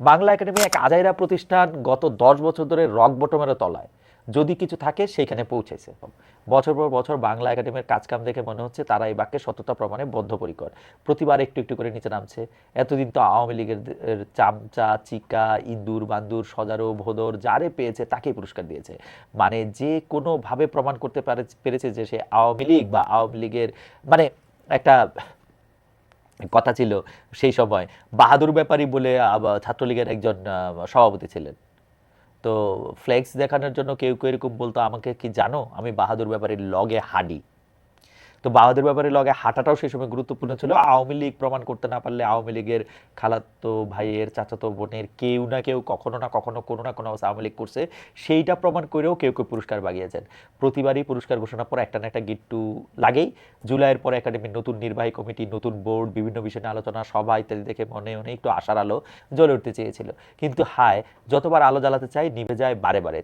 Bangla academy এক আজাইরা প্রতিষ্ঠান গত দশ বছর ধরে রক বটমের তলায়। যদি কিছু থাকে, সেইখানে পৌঁছেছে। বছর পর বছর বাংলা একাডেমির কাজকাম দেখে মনে হচ্ছে তারা এই বাক্যে সত্যতা প্রমাণে বদ্ধপরিকর। প্রতিবার একটু একটু করে নিচে নামছে। এতদিন তো আওয়ামী লীগের চামচা, চিকা ইন্দুর বান্দুর, সজারো, ভোদর, যারে পেয়েছে তাকেই পুরস্কার দিয়েছে। মানে যে কোনোভাবে প্রমাণ করতে পারে পেরেছে যে সে আওয়ামী লীগ বা আওয়ামী লীগের মানে একটা কথা ছিল সেই সময় বাহাদুর ব্যাপারী বলে ছাত্রলীগের একজন সভাপতি ছিলেন। তো ফ্লেক্স দেখানোর জন্য কেউ কেউ এরকম বলতো, আমাকে কি জানো? আমি বাহাদুর ব্যাপারীর লগে হাঁডি। তো বাহাদুর ব্যাপারে লগে হাঁটাটাও সেই সময় গুরুত্বপূর্ণ ছিল। আওয়ামী লীগ প্রমাণ করতে না পারলে আওয়ামী লীগের খালাতো ভাইয়ের, চাচাতো বোনের কেউ না কেউ, কখনো না কখনো, কোনো না কোনো অবস্থা আওয়ামী লীগ করছে। সেইটা প্রমাণ করেও কেউ কেউ পুরস্কার বাগিয়েছেন। প্রতিবারই পুরস্কার ঘোষণার পর একটা না একটা গিট্টু লাগেই। জুলাইয়ের পরে একাডেমির নতুন নির্বাহী কমিটি, নতুন বোর্ড, বিভিন্ন বিষয় নিয়ে আলোচনা, সভা ইত্যাদি দেখে মনে মনে একটু আশার আলো জ্বলে উঠতে চেয়েছিল। কিন্তু হায়, যতবার আলো জ্বালাতে চাই নিভে যায় বারে বারে।